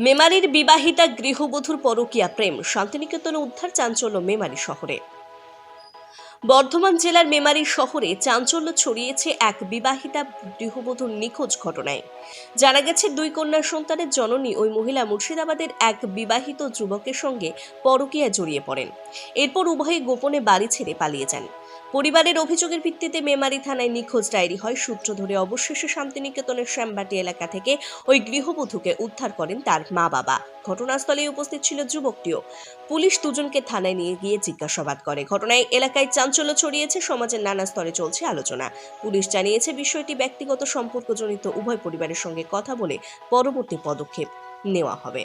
মেমারির বিবাহিতা গৃহবধূর পরকীয়া প্রেম শান্তিনিকেতনে উদ্ধার চাঞ্চল্য মেমারি শহরে। বর্ধমান জেলার মেমারি শহরে চাঞ্চল্য ছড়িয়েছে এক বিবাহিতা গৃহবধূর নিখোঁজ ঘটনায়। জানা গেছে, দুই কন্যা সন্তানের জননী ওই মহিলা মুর্শিদাবাদের এক বিবাহিত যুবকের সঙ্গে পরকীয়া জড়িয়ে পড়েন। এরপর উভয়ে গোপনে বাড়ি ছেড়ে পালিয়ে যান। পরিবারের অভিযোগের ভিত্তিতে মেমারি থানায় নিখোঁজ ডায়েরি হয়। সূত্র ধরে অবশেষে শান্তিনিকেতনের শ্যামবাটি এলাকা থেকে ওই গৃহবধূকে উদ্ধার করেন তার মা বাবা ঘটনাস্থলে উপস্থিত ছিল যুবকটিও। পুলিশ দুজনকে থানায় নিয়ে গিয়ে জিজ্ঞাসাবাদ করে। ঘটনায় এলাকায় চাঞ্চল্য ছড়িয়েছে, সমাজের নানা স্তরে চলছে আলোচনা। পুলিশ জানিয়েছে, বিষয়টি ব্যক্তিগত সম্পর্কজনিত, উভয় পরিবারের সঙ্গে কথা বলে পরবর্তী পদক্ষেপ নেওয়া হবে।